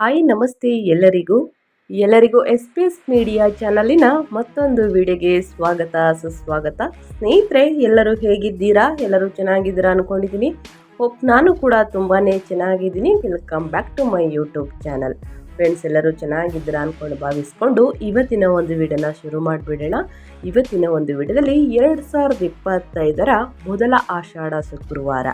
Hi, ನಮಸ್ತೆ ಎಲ್ಲರಿಗೂ. ಎಲ್ಲರಿಗೂ ಎಸ್ ಪಿ ಎಸ್ ಮೀಡಿಯಾ ಚಾನಲಿನ ಮತ್ತೊಂದು ವಿಡಿಯೋಗೆ ಸ್ವಾಗತ, ಸುಸ್ವಾಗತ. ಸ್ನೇಹಿತರೆ, ಎಲ್ಲರೂ ಹೇಗಿದ್ದೀರಾ? ಎಲ್ಲರೂ ಚೆನ್ನಾಗಿದ್ದೀರಾ ಅಂದ್ಕೊಂಡಿದ್ದೀನಿ ಹೋಪ್ ನಾನು ಕೂಡ ತುಂಬಾ ಚೆನ್ನಾಗಿದ್ದೀನಿ. Welcome back to my YouTube channel friends ಎಲ್ಲರೂ ಚೆನ್ನಾಗಿದ್ದೀರಾ ಅಂದ್ಕೊಂಡು ಭಾವಿಸ್ಕೊಂಡು ಇವತ್ತಿನ ಒಂದು ವಿಡಿಯೋನ ಶುರು ಮಾಡಿಬಿಡೋಣ. ಇವತ್ತಿನ ಒಂದು ವಿಡಿಯೋದಲ್ಲಿ ಎರಡು ಸಾವಿರದ ಇಪ್ಪತ್ತೈದರ ಮೊದಲ ಆಷಾಢ ಶುಕ್ರವಾರ.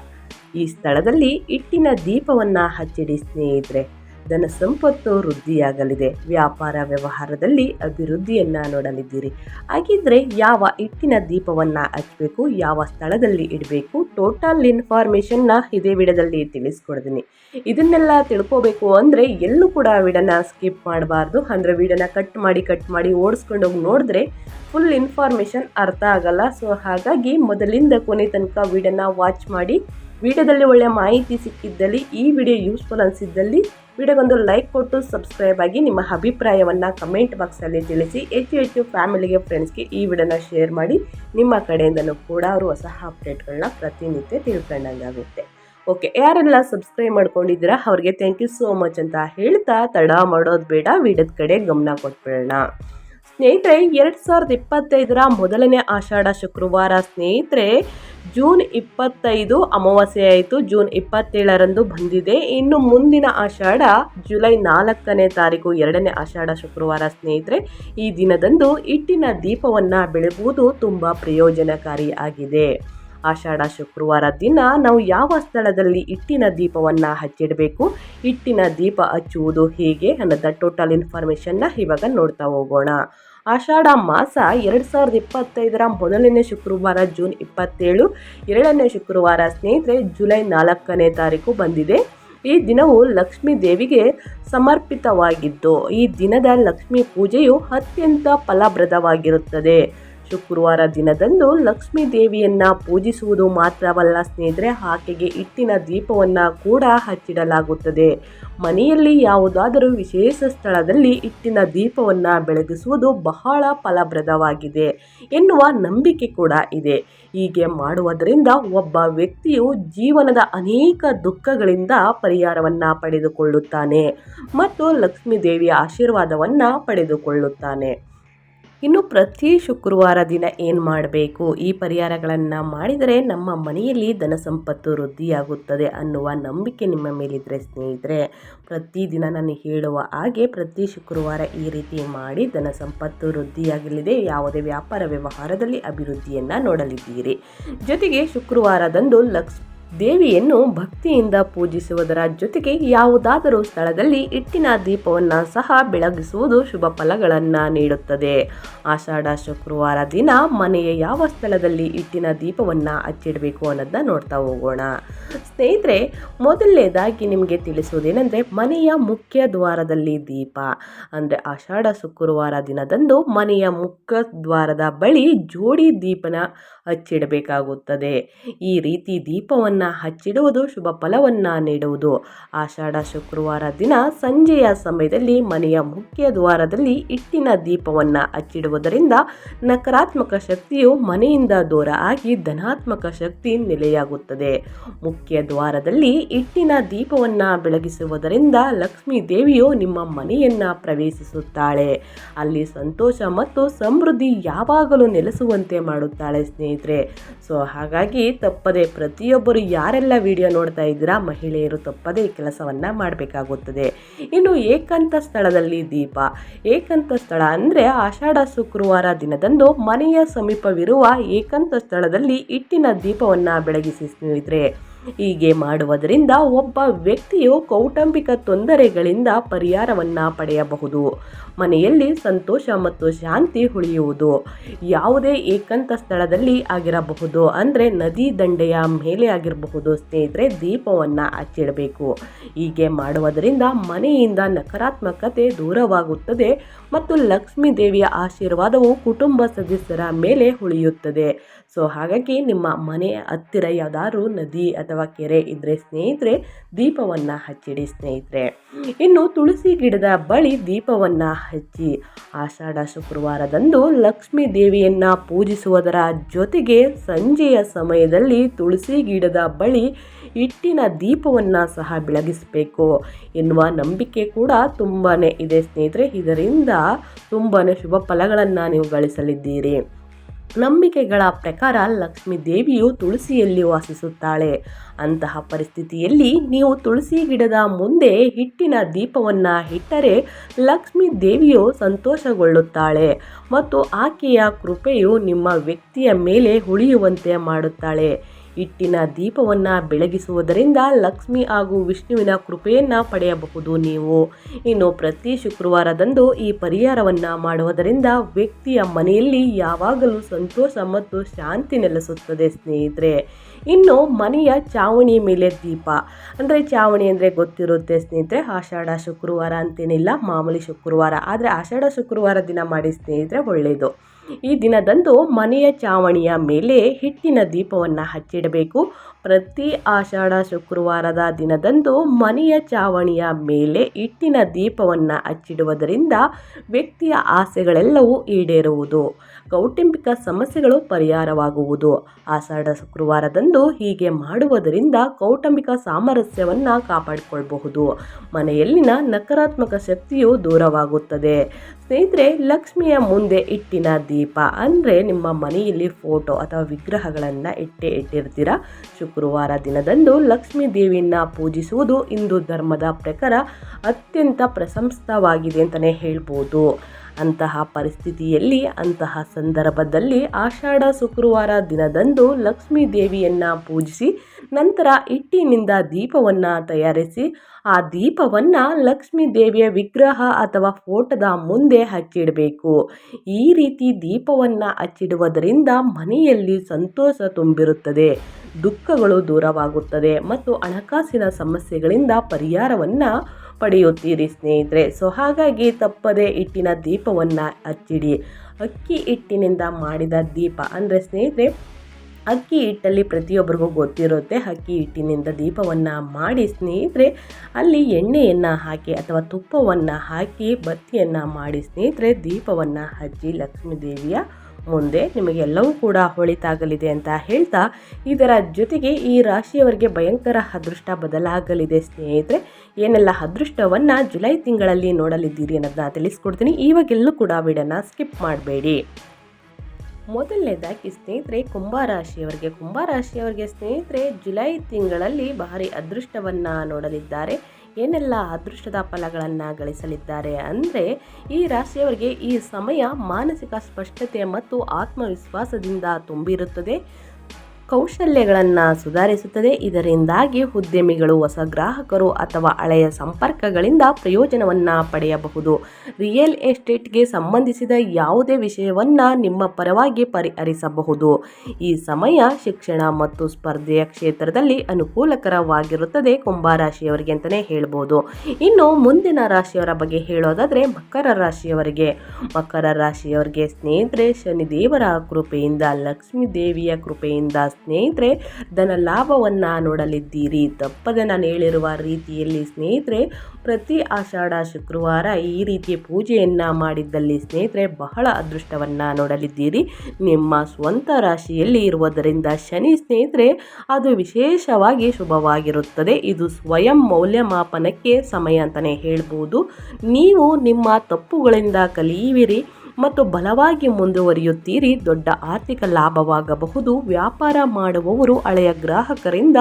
ಈ ಸ್ಥಳದಲ್ಲಿ ಇಟ್ಟಿನ ದೀಪವನ್ನು ಹಚ್ಚಿಡಿ ಸ್ನೇಹಿತರೆ. ಧನ ಸಂಪತ್ತು ವೃದ್ಧಿಯಾಗಲಿದೆ. ವ್ಯಾಪಾರ ವ್ಯವಹಾರದಲ್ಲಿ ಅಭಿವೃದ್ಧಿಯನ್ನ ನೋಡಲಿದ್ದೀರಿ. ಹಾಗಿದ್ರೆ ಯಾವ ಇಟ್ಟಿನ ದೀಪವನ್ನ ಹಚ್ಚಬೇಕು ಯಾವ ಸ್ಥಳದಲ್ಲಿ ಇಡಬೇಕು, ಟೋಟಲ್ ಇನ್ಫಾರ್ಮೇಷನ್ನ ಇದೇ ವಿಡದಲ್ಲಿ ತಿಳಿಸ್ಕೊಡ್ತೀನಿ. ಇದನ್ನೆಲ್ಲ ತಿಳ್ಕೋಬೇಕು ಅಂದರೆ ಎಲ್ಲೂ ಕೂಡ ವಿಡನ್ನ ಸ್ಕಿಪ್ ಮಾಡಬಾರ್ದು. ಅಂದ್ರೆ ವಿಡನ್ನ ಕಟ್ ಮಾಡಿ ಕಟ್ ಮಾಡಿ ಓಡಿಸ್ಕೊಂಡು ಹೋಗಿ ನೋಡಿದ್ರೆ ಫುಲ್ ಇನ್ಫಾರ್ಮೇಷನ್ ಅರ್ಥ ಆಗಲ್ಲ. ಸೊ ಹಾಗಾಗಿ ಮೊದಲಿಂದ ಕೊನೆ ತನಕ ವಿಡನ್ನ ವಾಚ್ ಮಾಡಿ ವಿಡಿಯೋದಲ್ಲಿ ಒಳ್ಳೆಯ ಮಾಹಿತಿ ಸಿಕ್ಕಿದ್ದಲ್ಲಿ ಈ ವಿಡಿಯೋ ಯೂಸ್ಫುಲ್ ಅನಿಸಿದ್ದಲ್ಲಿ ವಿಡಿಯೋಗೊಂದು ಲೈಕ್ ಕೊಟ್ಟು ಸಬ್ಸ್ಕ್ರೈಬ್ ಆಗಿ ನಿಮ್ಮ ಅಭಿಪ್ರಾಯವನ್ನು ಕಮೆಂಟ್ ಬಾಕ್ಸಲ್ಲಿ ತಿಳಿಸಿ, ಹೆಚ್ಚು ಹೆಚ್ಚು ಫ್ಯಾಮಿಲಿಗೆ ಫ್ರೆಂಡ್ಸ್ಗೆ ಈ ವಿಡಿಯೋನ ಶೇರ್ ಮಾಡಿ, ನಿಮ್ಮ ಕಡೆಯಿಂದಲೂ ಕೂಡ ಅವರು ಹೊಸ ಅಪ್ಡೇಟ್ಗಳನ್ನ ಪ್ರತಿನಿತ್ಯ ತಿಳ್ಕೊಂಡಂಗಾಗುತ್ತೆ. ಓಕೆ ಯಾರೆಲ್ಲ ಸಬ್ಸ್ಕ್ರೈಬ್ ಮಾಡ್ಕೊಂಡಿದ್ದೀರಾ, ಅವ್ರಿಗೆ ಥ್ಯಾಂಕ್ ಯು ಸೋ ಮಚ್ ಅಂತ ಹೇಳ್ತಾ ತಡ ಮಾಡೋದು ಬೇಡ, ವಿಡಿಯೋದ ಕಡೆ ಗಮನ ಕೊಟ್ಬಿಡೋಣ. ಸ್ನೇಹಿತರೆ, ಎರಡು ಸಾವಿರದ ಇಪ್ಪತ್ತೈದರ ಮೊದಲನೇ ಆಷಾಢ ಶುಕ್ರವಾರ ಸ್ನೇಹಿತರೆ, ಜೂನ್ ಇಪ್ಪತ್ತೈದು ಅಮಾವಾಸ್ಯೆ ಆಯಿತು. ಜೂನ್ ಇಪ್ಪತ್ತೇಳರಂದು ಬಂದಿದೆ. ಇನ್ನು ಮುಂದಿನ ಆಷಾಢ ಜುಲೈ ನಾಲ್ಕನೇ ತಾರೀಕು ಎರಡನೇ ಆಷಾಢ ಶುಕ್ರವಾರ ಸ್ನೇಹಿತರೆ. ಈ ದಿನದಂದು ಇಟ್ಟಿನ ದೀಪವನ್ನು ಬೆಳಗುವುದು ತುಂಬ ಪ್ರಯೋಜನಕಾರಿ ಆಗಿದೆ ಆಷಾಢ ಶುಕ್ರವಾರ ದಿನ ನಾವು ಯಾವ ಸ್ಥಳದಲ್ಲಿ ಇಟ್ಟಿನ ದೀಪವನ್ನು ಹಚ್ಚಿಡಬೇಕು? ಇಟ್ಟಿನ ದೀಪ ಹಚ್ಚುವುದು ಹೇಗೆ ಅನ್ನೋದ ಟೋಟಲ್ ಇನ್ಫಾರ್ಮೇಷನ್ನ ಇವಾಗ ನೋಡ್ತಾ ಹೋಗೋಣ. ಆಷಾಢ ಮಾಸ ಎರಡು ಸಾವಿರದ ಇಪ್ಪತ್ತೈದರ ಮೊದಲನೇ ಶುಕ್ರವಾರ ಜೂನ್ ಇಪ್ಪತ್ತೇಳು, ಎರಡನೇ ಶುಕ್ರವಾರ ಸ್ನೇಹಿತರೆ ಜುಲೈ ನಾಲ್ಕನೇ ತಾರೀಕು ಬಂದಿದೆ. ಈ ದಿನವು ಲಕ್ಷ್ಮೀ ದೇವಿಗೆ ಸಮರ್ಪಿತವಾಗಿದ್ದು, ಈ ದಿನದ ಲಕ್ಷ್ಮೀ ಪೂಜೆಯು ಅತ್ಯಂತ ಫಲಪ್ರದವಾಗಿರುತ್ತದೆ. ಶುಕ್ರವಾರ ದಿನದಂದು ಲಕ್ಷ್ಮೀ ದೇವಿಯನ್ನ ಪೂಜಿಸುವುದು ಮಾತ್ರವಲ್ಲ ಸ್ನೇಹಿತರೆ, ಆಕೆಗೆ ಇಟ್ಟಿನ ದೀಪವನ್ನು ಕೂಡ ಹಚ್ಚಿಡಲಾಗುತ್ತದೆ. ಮನೆಯಲ್ಲಿ ಯಾವುದಾದರೂ ವಿಶೇಷ ಸ್ಥಳದಲ್ಲಿ ಇಟ್ಟಿನ ದೀಪವನ್ನು ಬೆಳಗಿಸುವುದು ಬಹಳ ಫಲಪ್ರದವಾಗಿದೆ ಎನ್ನುವ ನಂಬಿಕೆ ಕೂಡ ಇದೆ. ಹೀಗೆ ಮಾಡುವುದರಿಂದ ಒಬ್ಬ ವ್ಯಕ್ತಿಯು ಜೀವನದ ಅನೇಕ ದುಃಖಗಳಿಂದ ಪರಿಹಾರವನ್ನು ಪಡೆದುಕೊಳ್ಳುತ್ತಾನೆ ಮತ್ತು ಲಕ್ಷ್ಮೀ ದೇವಿಯ ಆಶೀರ್ವಾದವನ್ನು ಪಡೆದುಕೊಳ್ಳುತ್ತಾನೆ. ಇನ್ನು ಪ್ರತಿ ಶುಕ್ರವಾರ ದಿನ ಏನು ಮಾಡಬೇಕು? ಈ ಪರಿಹಾರಗಳನ್ನು ಮಾಡಿದರೆ ನಮ್ಮ ಮನೆಯಲ್ಲಿ ಧನ ಸಂಪತ್ತು ವೃದ್ಧಿಯಾಗುತ್ತದೆ ಅನ್ನುವ ನಂಬಿಕೆ ನಿಮ್ಮ ಮೇಲಿದ್ದರೆ ಸ್ನೇಹಿತರೆ. ಪ್ರತಿದಿನ ನಾನು ಹೇಳುವ ಹಾಗೆ ಪ್ರತಿ ಶುಕ್ರವಾರ ಈ ರೀತಿ ಮಾಡಿ ಧನ ಸಂಪತ್ತು ವೃದ್ಧಿಯಾಗಲಿದೆ. ಯಾವುದೇ ವ್ಯಾಪಾರ ವ್ಯವಹಾರದಲ್ಲಿ ಅಭಿವೃದ್ಧಿಯನ್ನು ನೋಡಲಿದ್ದೀರಿ. ಜೊತೆಗೆ ಶುಕ್ರವಾರದಂದು ಲಕ್ಷ್ಮಿ ದೇವಿಯನ್ನು ಭಕ್ತಿಯಿಂದ ಪೂಜಿಸುವುದರ ಜೊತೆಗೆ ಯಾವುದಾದರೂ ಸ್ಥಳದಲ್ಲಿ ಇಟ್ಟಿನ ದೀಪವನ್ನು ಸಹ ಬೆಳಗಿಸುವುದು ಶುಭ ಫಲಗಳನ್ನು ನೀಡುತ್ತದೆ. ಆಷಾಢ, ಶುಕ್ರವಾರ ದಿನ ಮನೆಯ ಯಾವ ಸ್ಥಳದಲ್ಲಿ ಇಟ್ಟಿನ ದೀಪವನ್ನು ಹಚ್ಚಿಡಬೇಕು ಅನ್ನೋದನ್ನ ನೋಡ್ತಾ ಹೋಗೋಣ. ಸ್ನೇಹಿತರೆ, ಮೊದಲನೇದಾಗಿ ನಿಮಗೆ ತಿಳಿಸುವುದೇನೆಂದರೆ, ಮನೆಯ ಮುಖ್ಯ ದ್ವಾರದಲ್ಲಿ ದೀಪ. ಅಂದರೆ ಆಷಾಢ ಶುಕ್ರವಾರ ದಿನದಂದು ಮನೆಯ ಮುಖ್ಯ ದ್ವಾರದ ಬಳಿ ಜೋಡಿ ದೀಪನ ಹಚ್ಚಿಡಬೇಕಾಗುತ್ತದೆ. ಈ ರೀತಿ ದೀಪವನ್ನು ಹಚ್ಚಿಡುವುದು ಶುಭ ಫಲವನ್ನು ನೀಡುವುದು. ಆಷಾಢ ಶುಕ್ರವಾರ ದಿನ ಸಂಜೆಯ ಸಮಯದಲ್ಲಿ ಮನೆಯ ಮುಖ್ಯ ದ್ವಾರದಲ್ಲಿ ಇಟ್ಟಿನ ದೀಪವನ್ನು ಹಚ್ಚಿಡುವುದರಿಂದ ನಕಾರಾತ್ಮಕ ಶಕ್ತಿಯು ಮನೆಯಿಂದ ದೂರ ಆಗಿ ಧನಾತ್ಮಕ ಶಕ್ತಿ ನೆಲೆಯಾಗುತ್ತದೆ. ಮುಖ್ಯ ದ್ವಾರದಲ್ಲಿ ಇಟ್ಟಿನ ದೀಪವನ್ನ ಬೆಳಗಿಸುವುದರಿಂದ ಲಕ್ಷ್ಮೀ ದೇವಿಯು ನಿಮ್ಮ ಮನೆಯನ್ನ ಪ್ರವೇಶಿಸುತ್ತಾಳೆ. ಅಲ್ಲಿ ಸಂತೋಷ ಮತ್ತು ಸಮೃದ್ಧಿ ಯಾವಾಗಲೂ ನೆಲೆಸುವಂತೆ ಮಾಡುತ್ತಾಳೆ ಸ್ನೇಹಿತರೆ. ಸೊ, ಹಾಗಾಗಿ ತಪ್ಪದೆ ಪ್ರತಿಯೊಬ್ಬರು ಯಾರೆಲ್ಲ ವಿಡಿಯೋ ನೋಡ್ತಾ ಇದ್ದೀರಾ, ಮಹಿಳೆಯರು ತಪ್ಪದೆ ಈ ಕೆಲಸವನ್ನು ಮಾಡಬೇಕಾಗುತ್ತದೆ. ಇನ್ನು ಏಕಾಂತ ಸ್ಥಳದಲ್ಲಿ ದೀಪ. ಏಕಾಂತ ಸ್ಥಳ ಅಂದರೆ ಆಷಾಢ ಶುಕ್ರವಾರ ದಿನದಂದು ಮನೆಯ ಸಮೀಪವಿರುವ ಏಕಾಂತ ಸ್ಥಳದಲ್ಲಿ ಇಟ್ಟಿನ ದೀಪವನ್ನು ಬೆಳಗಿಸಿ ಸ್ನೇಹಿತರೆ. ಹೀಗೆ ಮಾಡುವುದರಿಂದ ಒಬ್ಬ ವ್ಯಕ್ತಿಯು ಕೌಟುಂಬಿಕ ತೊಂದರೆಗಳಿಂದ ಪರಿಹಾರವನ್ನು ಪಡೆಯಬಹುದು. ಮನೆಯಲ್ಲಿ ಸಂತೋಷ ಮತ್ತು ಶಾಂತಿ ಉಳಿಯುವುದು ಯಾವುದೇ ಏಕಾಂತ ಸ್ಥಳದಲ್ಲಿ ಆಗಿರಬಹುದು. ಅಂದರೆ ನದಿ ದಂಡೆಯ ಮೇಲೆ ಆಗಿರಬಹುದು. ಸ್ನೇಹಿತರೆ, ದೀಪವನ್ನು ಹಚ್ಚಿಡಬೇಕು. ಹೀಗೆ ಮಾಡುವುದರಿಂದ ಮನೆಯಿಂದ ನಕಾರಾತ್ಮಕತೆ ದೂರವಾಗುತ್ತದೆ ಮತ್ತು ಲಕ್ಷ್ಮೀ ದೇವಿಯ ಆಶೀರ್ವಾದವು ಕುಟುಂಬ ಸದಸ್ಯರ ಮೇಲೆ ಉಳಿಯುತ್ತದೆ. ಸೊ ಹಾಗಾಗಿ ನಿಮ್ಮ ಮನೆಯ ಹತ್ತಿರ ಯಾವುದಾದ್ರು ನದಿ ಅಥವಾ ಕೆರೆ ಇದ್ದರೆ ಸ್ನೇಹಿತರೆ, ದೀಪವನ್ನು ಹಚ್ಚಿಡಿ ಸ್ನೇಹಿತರೆ. ಇನ್ನು ತುಳಸಿ ಗಿಡದ ಬಳಿ ದೀಪವನ್ನು ಹಚ್ಚಿ, ಆಷಾಢ ಶುಕ್ರವಾರದಂದು ಲಕ್ಷ್ಮೀ ದೇವಿಯನ್ನು ಪೂಜಿಸುವುದರ ಜೊತೆಗೆ ಸಂಜೆಯ ಸಮಯದಲ್ಲಿ ತುಳಸಿ ಗಿಡದ ಬಳಿ ಹಿಟ್ಟಿನ ದೀಪವನ್ನು ಸಹ ಬೆಳಗಿಸಬೇಕು ಎನ್ನುವ ನಂಬಿಕೆ ಕೂಡ ತುಂಬಾ ಇದೆ ಸ್ನೇಹಿತರೆ. ಇದರಿಂದ ತುಂಬಾ ಶುಭ ಫಲಗಳನ್ನು ನೀವು ಗಳಿಸಲಿದ್ದೀರಿ. ನಂಬಿಕೆಗಳ ಪ್ರಕಾರ ಲಕ್ಷ್ಮೀ ದೇವಿಯು ತುಳಸಿಯಲ್ಲಿ ವಾಸಿಸುತ್ತಾಳೆ. ಅಂತಹ ಪರಿಸ್ಥಿತಿಯಲ್ಲಿ ನೀವು ತುಳಸಿ ಗಿಡದ ಮುಂದೆ ಹಿಟ್ಟಿನ ದೀಪವನ್ನು ಇಟ್ಟರೆ ಲಕ್ಷ್ಮೀ ದೇವಿಯು ಸಂತೋಷಗೊಳ್ಳುತ್ತಾಳೆ ಮತ್ತು ಆಕೆಯ ಕೃಪೆಯು ನಿಮ್ಮ ವ್ಯಕ್ತಿಯ ಮೇಲೆ ಉಳಿಯುವಂತೆ ಮಾಡುತ್ತಾಳೆ. ಹಿಟ್ಟಿನ ದೀಪವನ್ನು ಬೆಳಗಿಸುವುದರಿಂದ ಲಕ್ಷ್ಮಿ ಹಾಗೂ ವಿಷ್ಣುವಿನ ಕೃಪೆಯನ್ನು ಪಡೆಯಬಹುದು ನೀವು. ಇನ್ನು ಪ್ರತಿ ಶುಕ್ರವಾರದಂದು ಈ ಪರಿಹಾರವನ್ನು ಮಾಡುವುದರಿಂದ ವ್ಯಕ್ತಿಯ ಮನೆಯಲ್ಲಿ ಯಾವಾಗಲೂ ಸಂತೋಷ ಮತ್ತು ಶಾಂತಿ ನೆಲೆಸುತ್ತದೆ ಸ್ನೇಹಿತರೆ. ಇನ್ನು ಮನೆಯ ಚಾವಣಿ ಮೇಲೆ ದೀಪ. ಅಂದರೆ ಚಾವಣಿ ಅಂದರೆ ಗೊತ್ತಿರುತ್ತೆ ಸ್ನೇಹಿತರೆ, ಆಷಾಢ ಶುಕ್ರವಾರ ಅಂತೇನಿಲ್ಲ, ಮಾಮೂಲಿ ಶುಕ್ರವಾರ. ಆದರೆ ಆಷಾಢ ಶುಕ್ರವಾರ ದಿನ ಮಾಡಿ ಸ್ನೇಹಿತರೆ ಒಳ್ಳೆಯದು ಈ ದಿನದಂದು ಮನೆಯ ಚಾವಣಿಯ ಮೇಲೆ ಹಿಟ್ಟಿನ ದೀಪವನ್ನು ಹಚ್ಚಿಡಬೇಕು. ಪ್ರತಿ ಆಷಾಢ ಶುಕ್ರವಾರದ ದಿನದಂದು ಮನೆಯ ಚಾವಣಿಯ ಮೇಲೆ ಹಿಟ್ಟಿನ ದೀಪವನ್ನು ಹಚ್ಚಿಡುವುದರಿಂದ ವ್ಯಕ್ತಿಯ ಆಸೆಗಳೆಲ್ಲವೂ ಈಡೇರುವುದು, ಕೌಟುಂಬಿಕ ಸಮಸ್ಯೆಗಳು ಪರಿಹಾರವಾಗುವುದು. ಆಷಾಢ ಶುಕ್ರವಾರದಂದು ಹೀಗೆ ಮಾಡುವುದರಿಂದ ಕೌಟುಂಬಿಕ ಸಾಮರಸ್ಯವನ್ನು ಕಾಪಾಡಿಕೊಳ್ಳಬಹುದು ಮನೆಯಲ್ಲಿನ ನಕಾರಾತ್ಮಕ ಶಕ್ತಿಯು ದೂರವಾಗುತ್ತದೆ. ಸ್ನೇಹಿತರೆ, ಲಕ್ಷ್ಮಿಯ ಮುಂದೆ ಇಟ್ಟಿನ ದೀಪ ಅಂದರೆ ನಿಮ್ಮ ಮನೆಯಲ್ಲಿ ಫೋಟೋ ಅಥವಾ ವಿಗ್ರಹಗಳನ್ನು ಇಟ್ಟೇ ಇಟ್ಟಿರ್ತೀರ? ಶುಕ್ರವಾರ ದಿನದಂದು ಲಕ್ಷ್ಮೀ ದೇವಿಯನ್ನು ಪೂಜಿಸುವುದು ಹಿಂದೂ ಧರ್ಮದ ಪ್ರಕಾರ ಅತ್ಯಂತ ಪ್ರಶಂಸಿತವಾಗಿದೆ ಅಂತಲೇ ಹೇಳ್ಬೋದು. ಅಂತಹ ಪರಿಸ್ಥಿತಿಯಲ್ಲಿ, ಅಂತಹ ಸಂದರ್ಭದಲ್ಲಿ ಆಷಾಢ ಶುಕ್ರವಾರ ದಿನದಂದು ಲಕ್ಷ್ಮೀ ದೇವಿಯನ್ನು ಪೂಜಿಸಿ ನಂತರ ಹಿಟ್ಟಿನಿಂದ ದೀಪವನ್ನು ತಯಾರಿಸಿ, ಆ ದೀಪವನ್ನು ಲಕ್ಷ್ಮೀ ದೇವಿಯ ವಿಗ್ರಹ ಅಥವಾ ಫೋಟೋದ ಮುಂದೆ ಹಚ್ಚಿಡಬೇಕು. ಈ ರೀತಿ ದೀಪವನ್ನು ಹಚ್ಚಿಡುವುದರಿಂದ ಮನೆಯಲ್ಲಿ ಸಂತೋಷ ತುಂಬಿರುತ್ತದೆ, ದುಃಖಗಳು ದೂರವಾಗುತ್ತದೆ ಮತ್ತು ಹಣಕಾಸಿನ ಸಮಸ್ಯೆಗಳಿಂದ ಪರಿಹಾರವನ್ನು ಪಡೆಯುತ್ತೀರಿ ಸ್ನೇಹಿತರೆ. ಸೊ, ಹಾಗಾಗಿ ತಪ್ಪದೆ ಹಿಟ್ಟಿನ ದೀಪವನ್ನು ಹಚ್ಚಿಡಿ. ಅಕ್ಕಿ ಹಿಟ್ಟಿನಿಂದ ಮಾಡಿದ ದೀಪ ಅಂದರೆ ಸ್ನೇಹಿತರೆ ಅಕ್ಕಿ ಹಿಟ್ಟಲ್ಲಿ ಪ್ರತಿಯೊಬ್ಬರಿಗೂ ಗೊತ್ತಿರುತ್ತೆ ಅಕ್ಕಿ ಹಿಟ್ಟಿನಿಂದ ದೀಪವನ್ನು ಮಾಡಿ ಸ್ನೇಹಿತರೆ, ಅಲ್ಲಿ ಎಣ್ಣೆಯನ್ನು ಹಾಕಿ ಅಥವಾ ತುಪ್ಪವನ್ನು ಹಾಕಿ ಬತ್ತಿಯನ್ನು ಮಾಡಿ ಸ್ನೇಹಿತರೆ, ದೀಪವನ್ನು ಹಚ್ಚಿ ಲಕ್ಷ್ಮೀ ದೇವಿಯ ಮುಂದೆ ನಿಮಗೆಲ್ಲವೂ ಕೂಡ ಹೊಳಿತಾಗಲಿದೆ ಅಂತ ಹೇಳ್ತಾ ಇದರ ಜೊತೆಗೆ ಈ ರಾಶಿಯವರಿಗೆ ಭಯಂಕರ ಅದೃಷ್ಟ ಬದಲಾಗಲಿದೆ ಸ್ನೇಹಿತರೆ. ಏನೆಲ್ಲ ಅದೃಷ್ಟವನ್ನು ಜುಲೈ ತಿಂಗಳಲ್ಲಿ ನೋಡಲಿದ್ದೀರಿ ಅನ್ನೋದನ್ನ ತಿಳಿಸ್ಕೊಡ್ತೀನಿ. ಇವಾಗೆಲ್ಲೂ ಕೂಡ ವಿಡಿಯೋನ ಸ್ಕಿಪ್ ಮಾಡಬೇಡಿ. ಮೊದಲನೇದಾಗಿ ಸ್ನೇಹಿತರೆ, ಕುಂಭರಾಶಿಯವರಿಗೆ. ಕುಂಭರಾಶಿಯವರಿಗೆ ಸ್ನೇಹಿತರೆ, ಜುಲೈ ತಿಂಗಳಲ್ಲಿ ಭಾರಿ ಅದೃಷ್ಟವನ್ನು ನೋಡಲಿದ್ದಾರೆ. ಏನೆಲ್ಲ ಅದೃಷ್ಟದ ಫಲಗಳನ್ನು ಗಳಿಸಲಿದ್ದಾರೆ ಅಂದರೆ, ಈ ರಾಶಿಯವರಿಗೆ ಈ ಸಮಯ ಮಾನಸಿಕ ಸ್ಪಷ್ಟತೆ ಮತ್ತು ಆತ್ಮವಿಶ್ವಾಸದಿಂದ ತುಂಬಿರುತ್ತದೆ. ಕೌಶಲ್ಯಗಳನ್ನು ಸುಧಾರಿಸುತ್ತದೆ. ಇದರಿಂದಾಗಿ ಉದ್ಯಮಿಗಳು, ಹೊಸ ಗ್ರಾಹಕರು ಅಥವಾ ಹಳೆಯ ಸಂಪರ್ಕಗಳಿಂದ ಪ್ರಯೋಜನವನ್ನು ಪಡೆಯಬಹುದು. ರಿಯಲ್ ಎಸ್ಟೇಟ್ಗೆ ಸಂಬಂಧಿಸಿದ ಯಾವುದೇ ವಿಷಯವನ್ನು ನಿಮ್ಮ ಪರವಾಗಿ ಪರಿಹರಿಸಬಹುದು. ಈ ಸಮಯ ಶಿಕ್ಷಣ ಮತ್ತು ಸ್ಪರ್ಧೆಯ ಕ್ಷೇತ್ರದಲ್ಲಿ ಅನುಕೂಲಕರವಾಗಿರುತ್ತದೆ ಕುಂಭರಾಶಿಯವರಿಗೆ ಅಂತಲೇ ಹೇಳ್ಬೋದು. ಇನ್ನು ಮುಂದಿನ ರಾಶಿಯವರ ಬಗ್ಗೆ ಹೇಳೋದಾದರೆ ಮಕರ ರಾಶಿಯವರಿಗೆ. ಮಕರ ರಾಶಿಯವರಿಗೆ ಸ್ನೇಹಿತರೆ, ಶನಿದೇವರ ಕೃಪೆಯಿಂದ ಲಕ್ಷ್ಮೀ ದೇವಿಯ ಕೃಪೆಯಿಂದ ಸ್ನೇಹಿತರೆ, ಧನ ಲಾಭವನ್ನು ನೋಡಲಿದ್ದೀರಿ. ತಪ್ಪದೆ ನಾನು ಹೇಳಿರುವ ರೀತಿಯಲ್ಲಿ ಸ್ನೇಹಿತರೆ, ಪ್ರತಿ ಆಷಾಢ ಶುಕ್ರವಾರ ಈ ರೀತಿಯ ಪೂಜೆಯನ್ನು ಮಾಡಿದ್ದಲ್ಲಿ ಸ್ನೇಹಿತರೆ, ಬಹಳ ಅದೃಷ್ಟವನ್ನು ನೋಡಲಿದ್ದೀರಿ. ನಿಮ್ಮ ಸ್ವಂತ ರಾಶಿಯಲ್ಲಿ ಇರುವುದರಿಂದ ಶನಿ ಸ್ನೇಹಿತರೆ, ಅದು ವಿಶೇಷವಾಗಿ ಶುಭವಾಗಿರುತ್ತದೆ. ಇದು ಸ್ವಯಂ ಮೌಲ್ಯಮಾಪನಕ್ಕೆ ಸಮಯ ಅಂತಲೇ ಹೇಳ್ಬೋದು. ನೀವು ನಿಮ್ಮ ತಪ್ಪುಗಳಿಂದ ಕಲಿಯುವಿರಿ. ಮತ್ತು ಬಲವಾಗಿ ಮುಂದುವರಿಯುತ್ತೀರಿ, ದೊಡ್ಡ ಆರ್ಥಿಕ ಲಾಭವಾಗಬಹುದು. ವ್ಯಾಪಾರ ಮಾಡುವವರು ಹಳೆಯ ಗ್ರಾಹಕರಿಂದ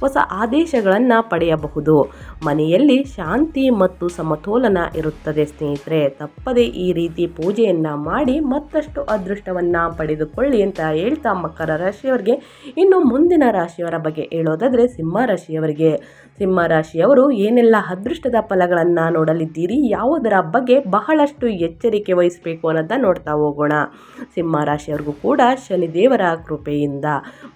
ಹೊಸ ಆದೇಶಗಳನ್ನು ಪಡೆಯಬಹುದು. ಮನೆಯಲ್ಲಿ ಶಾಂತಿ ಮತ್ತು ಸಮತೋಲನ ಇರುತ್ತದೆ ಸ್ನೇಹಿತರೆ. ತಪ್ಪದೆ ಈ ರೀತಿ ಪೂಜೆಯನ್ನು ಮಾಡಿ ಮತ್ತಷ್ಟು ಅದೃಷ್ಟವನ್ನು ಪಡೆದುಕೊಳ್ಳಿ ಅಂತ ಹೇಳ್ತಾ ಮಕರ ರಾಶಿಯವರಿಗೆ. ಇನ್ನು ಮುಂದಿನ ರಾಶಿಯವರ ಬಗ್ಗೆ ಹೇಳೋದಾದರೆ ಸಿಂಹ ರಾಶಿಯವರಿಗೆ. ಸಿಂಹ ರಾಶಿಯವರು ಏನೆಲ್ಲ ಅದೃಷ್ಟದ ಫಲಗಳನ್ನು ನೋಡಲಿದ್ದೀರಿ, ಯಾವುದರ ಬಗ್ಗೆ ಬಹಳಷ್ಟು ಎಚ್ಚರಿಕೆ ವಹಿಸಬೇಕು ಅನ್ನೋದನ್ನ ನೋಡ್ತಾ ಹೋಗೋಣ. ಸಿಂಹ ರಾಶಿಯವ್ರಿಗೂ ಕೂಡ ಶನಿದೇವರ ಕೃಪೆಯಿಂದ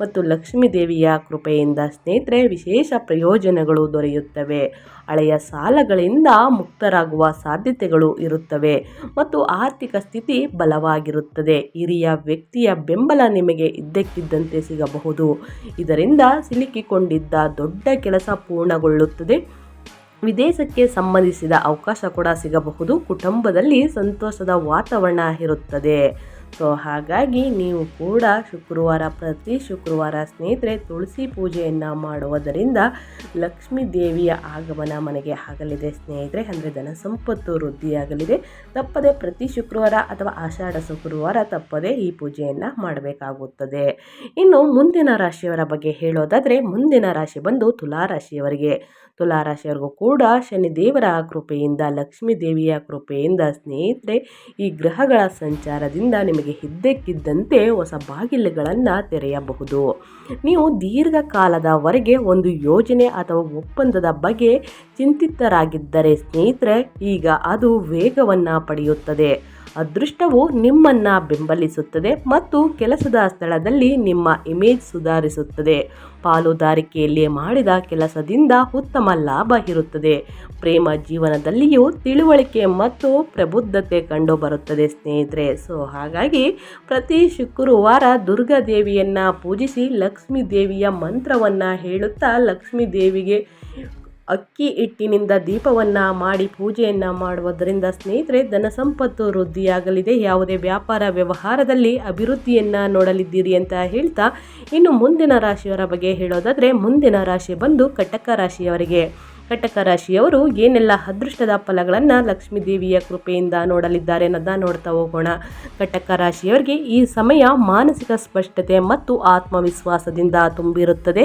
ಮತ್ತು ಲಕ್ಷ್ಮೀ ದೇವಿಯ ಕೃಪೆಯಿಂದ ಸ್ನೇಹಿತರೆ ವಿಶೇಷ ಪ್ರಯೋಜನಗಳು ದೊರೆಯುತ್ತವೆ. ಹಳೆಯ ಸಾಲಗಳಿಂದ ಮುಕ್ತರಾಗುವ ಸಾಧ್ಯತೆಗಳು ಇರುತ್ತವೆ ಮತ್ತು ಆರ್ಥಿಕ ಸ್ಥಿತಿ ಬಲವಾಗಿರುತ್ತದೆ. ಹಿರಿಯ ವ್ಯಕ್ತಿಯ ಬೆಂಬಲ ನಿಮಗೆ ಇದ್ದಕ್ಕಿದ್ದಂತೆ ಸಿಗಬಹುದು. ಇದರಿಂದ ಸಿಲುಕಿಕೊಂಡಿದ್ದ ದೊಡ್ಡ ಕೆಲಸ ಪೂರ್ಣಗೊಳ್ಳುತ್ತದೆ. ವಿದೇಶಕ್ಕೆ ಸಂಬಂಧಿಸಿದ ಅವಕಾಶ ಕೂಡ ಸಿಗಬಹುದು. ಕುಟುಂಬದಲ್ಲಿ ಸಂತೋಷದ ವಾತಾವರಣ ಇರುತ್ತದೆ. ಸೊ ಹಾಗಾಗಿ ನೀವು ಕೂಡ ಶುಕ್ರವಾರ ಪ್ರತಿ ಶುಕ್ರವಾರ ಸ್ನೇಹಿತರೆ ತುಳಸಿ ಪೂಜೆಯನ್ನು ಮಾಡುವುದರಿಂದ ಲಕ್ಷ್ಮೀ ದೇವಿಯ ಆಗಮನ ಮನೆಗೆ ಆಗಲಿದೆ ಸ್ನೇಹಿತರೆ. ಅಂದರೆ ಧನ ಸಂಪತ್ತು ವೃದ್ಧಿಯಾಗಲಿದೆ. ತಪ್ಪದೆ ಪ್ರತಿ ಶುಕ್ರವಾರ ಅಥವಾ ಆಷಾಢ ಶುಕ್ರವಾರ ತಪ್ಪದೆ ಈ ಪೂಜೆಯನ್ನು ಮಾಡಬೇಕಾಗುತ್ತದೆ. ಇನ್ನು ಮುಂದಿನ ರಾಶಿಯವರ ಬಗ್ಗೆ ಹೇಳೋದಾದರೆ ಮುಂದಿನ ರಾಶಿ ಬಂದು ತುಲಾ ರಾಶಿಯವರಿಗೆ ತುಲಾ ರಾಶಿಯವರಿಗೂ ಕೂಡ ಶನಿದೇವರ ಕೃಪೆಯಿಂದ, ಲಕ್ಷ್ಮೀ ದೇವಿಯ ಕೃಪೆಯಿಂದ ಸ್ನೇಹಿತರೆ ಈ ಗ್ರಹಗಳ ಸಂಚಾರದಿಂದ ನಿಮಗೆ ಇದ್ದಕ್ಕಿದ್ದಂತೆ ಹೊಸ ಬಾಗಿಲುಗಳನ್ನು ತೆರೆಯಬಹುದು. ನೀವು ದೀರ್ಘಕಾಲದವರೆಗೆ ಒಂದು ಯೋಜನೆ ಅಥವಾ ಒಪ್ಪಂದದ ಬಗ್ಗೆ ಚಿಂತಿತರಾಗಿದ್ದರೆ ಸ್ನೇಹಿತರೆ, ಈಗ ಅದು ವೇಗವನ್ನು ಪಡೆಯುತ್ತದೆ. ಅದೃಷ್ಟವು ನಿಮ್ಮನ್ನ ಬೆಂಬಲಿಸುತ್ತದೆ ಮತ್ತು ಕೆಲಸದ ಸ್ಥಳದಲ್ಲಿ ನಿಮ್ಮ ಇಮೇಜ್ ಸುಧಾರಿಸುತ್ತದೆ. ಪಾಲುದಾರಿಕೆಯಲ್ಲಿ ಮಾಡಿದ ಕೆಲಸದಿಂದ ಉತ್ತಮ ಲಾಭ ಇರುತ್ತದೆ. ಪ್ರೇಮ ಜೀವನದಲ್ಲಿಯೂ ತಿಳುವಳಿಕೆ ಮತ್ತು ಪ್ರಬುದ್ಧತೆ ಕಂಡುಬರುತ್ತದೆ ಸ್ನೇಹಿತರೆ. ಸೊ ಹಾಗಾಗಿ ಪ್ರತಿ ಶುಕ್ರವಾರ ದುರ್ಗಾ ದೇವಿಯನ್ನು ಪೂಜಿಸಿ ಲಕ್ಷ್ಮೀ ದೇವಿಯ ಮಂತ್ರವನ್ನು ಹೇಳುತ್ತಾ ಲಕ್ಷ್ಮೀ ದೇವಿಗೆ ಅಕ್ಕಿ ಹಿಟ್ಟಿನಿಂದ ದೀಪವನ್ನು ಮಾಡಿ ಪೂಜೆಯನ್ನು ಮಾಡುವುದರಿಂದ ಸ್ನೇಹಿತರೆ, ಧನ ಸಂಪತ್ತು ವೃದ್ಧಿಯಾಗಲಿದೆ. ಯಾವುದೇ ವ್ಯಾಪಾರ ವ್ಯವಹಾರದಲ್ಲಿ ಅಭಿವೃದ್ಧಿಯನ್ನು ನೋಡಲಿದ್ದೀರಿ ಅಂತ ಹೇಳ್ತಾ ಇನ್ನು ಮುಂದಿನ ರಾಶಿಯವರ ಬಗ್ಗೆ ಹೇಳೋದಾದರೆ, ಮುಂದಿನ ರಾಶಿ ಬಂದು ಕಟಕ ರಾಶಿಯವರಿಗೆ. ಕಟಕ ರಾಶಿಯವರು ಏನೆಲ್ಲ ಅದೃಷ್ಟದ ಫಲಗಳನ್ನು ಲಕ್ಷ್ಮೀ ದೇವಿಯ ಕೃಪೆಯಿಂದ ನೋಡಲಿದ್ದಾರೆ ಅನ್ನೋದನ್ನ ನೋಡ್ತಾ ಹೋಗೋಣ. ಕಟಕ ರಾಶಿಯವರಿಗೆ ಈ ಸಮಯ ಮಾನಸಿಕ ಸ್ಪಷ್ಟತೆ ಮತ್ತು ಆತ್ಮವಿಶ್ವಾಸದಿಂದ ತುಂಬಿರುತ್ತದೆ.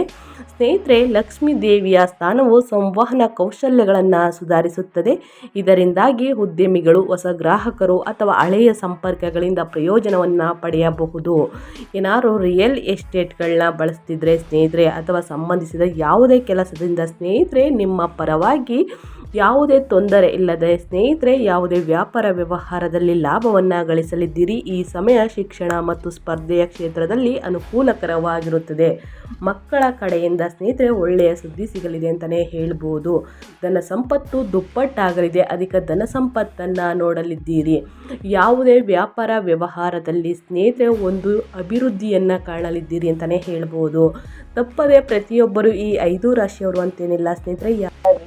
ಸ್ನೇಹಿತರೆ ಲಕ್ಷ್ಮೀ ದೇವಿಯ ಸ್ಥಾನವು ಸಂವಹನ ಕೌಶಲ್ಯಗಳನ್ನು ಸುಧಾರಿಸುತ್ತದೆ. ಇದರಿಂದಾಗಿ ಉದ್ಯಮಿಗಳು, ಹೊಸ ಗ್ರಾಹಕರು ಅಥವಾ ಹಳೆಯ ಸಂಪರ್ಕಗಳಿಂದ ಪ್ರಯೋಜನವನ್ನು ಪಡೆಯಬಹುದು. ಏನಾದ್ರು ರಿಯಲ್ ಎಸ್ಟೇಟ್ಗಳನ್ನ ಬಳಸ್ತಿದ್ರೆ ಸ್ನೇಹಿತರೆ ಅಥವಾ ಸಂಬಂಧಿಸಿದ ಯಾವುದೇ ಕೆಲಸದಿಂದ ಸ್ನೇಹಿತರೆ, ನಿಮ್ಮ ಪರವಾಗಿ ಯಾವುದೇ ತೊಂದರೆ ಇಲ್ಲದೆ ಸ್ನೇಹಿತರೆ, ಯಾವುದೇ ವ್ಯಾಪಾರ ವ್ಯವಹಾರದಲ್ಲಿ ಲಾಭವನ್ನು ಗಳಿಸಲಿದ್ದೀರಿ. ಈ ಸಮಯ ಶಿಕ್ಷಣ ಮತ್ತು ಸ್ಪರ್ಧೆಯ ಕ್ಷೇತ್ರದಲ್ಲಿ ಅನುಕೂಲಕರವಾಗಿರುತ್ತದೆ. ಮಕ್ಕಳ ಕಡೆಯಿಂದ ಸ್ನೇಹಿತರೆ, ಒಳ್ಳೆಯ ಸುದ್ದಿ ಸಿಗಲಿದೆ ಅಂತಲೇ ಹೇಳ್ಬೋದು. ಧನ ಸಂಪತ್ತು ದುಪ್ಪಟ್ಟಾಗಲಿದೆ. ಅಧಿಕ ಧನ ಸಂಪತ್ತನ್ನು ನೋಡಲಿದ್ದೀರಿ. ಯಾವುದೇ ವ್ಯಾಪಾರ ವ್ಯವಹಾರದಲ್ಲಿ ಸ್ನೇಹಿತರೆ, ಒಂದು ಅಭಿವೃದ್ಧಿಯನ್ನು ಕಾಣಲಿದ್ದೀರಿ ಅಂತಲೇ ಹೇಳ್ಬೋದು. ತಪ್ಪದೆ ಪ್ರತಿಯೊಬ್ಬರು ಈ ಐದು ರಾಶಿಯವರು ಅಂತೇನಿಲ್ಲ ಸ್ನೇಹಿತರೆ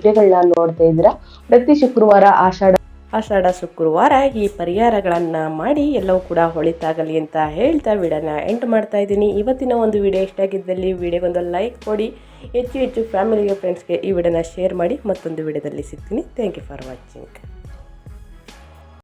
ವಿಡಿಯೋಗಳನ್ನ ನೋಡ್ತಾ ಇದ್ದೀರಾ? ಪ್ರತಿ ಶುಕ್ರವಾರ ಆಷಾಢ ಆಷಾಢ ಶುಕ್ರವಾರ ಈ ಪರಿಹಾರಗಳನ್ನು ಮಾಡಿ ಎಲ್ಲವೂ ಕೂಡ ಹೊಳಿತಾಗಲಿ ಅಂತ ಹೇಳ್ತಾ ವಿಡಿಯೋನ ಎಂಟು ಮಾಡ್ತಾ ಇದ್ದೀನಿ. ಇವತ್ತಿನ ಒಂದು ವಿಡಿಯೋ ಇಷ್ಟ ಆಗಿದ್ದಲ್ಲಿ ವಿಡಿಯೋಗೊಂದು ಲೈಕ್ ಕೊಡಿ. ಹೆಚ್ಚು ಹೆಚ್ಚು ಫ್ಯಾಮಿಲಿಗೆ ಫ್ರೆಂಡ್ಸ್ಗೆ ಈ ವಿಡಿಯೋನ ಶೇರ್ ಮಾಡಿ ಮತ್ತೊಂದು ವಿಡಿಯೋದಲ್ಲಿ ಸಿಗ್ತೀನಿ. Thank you for watching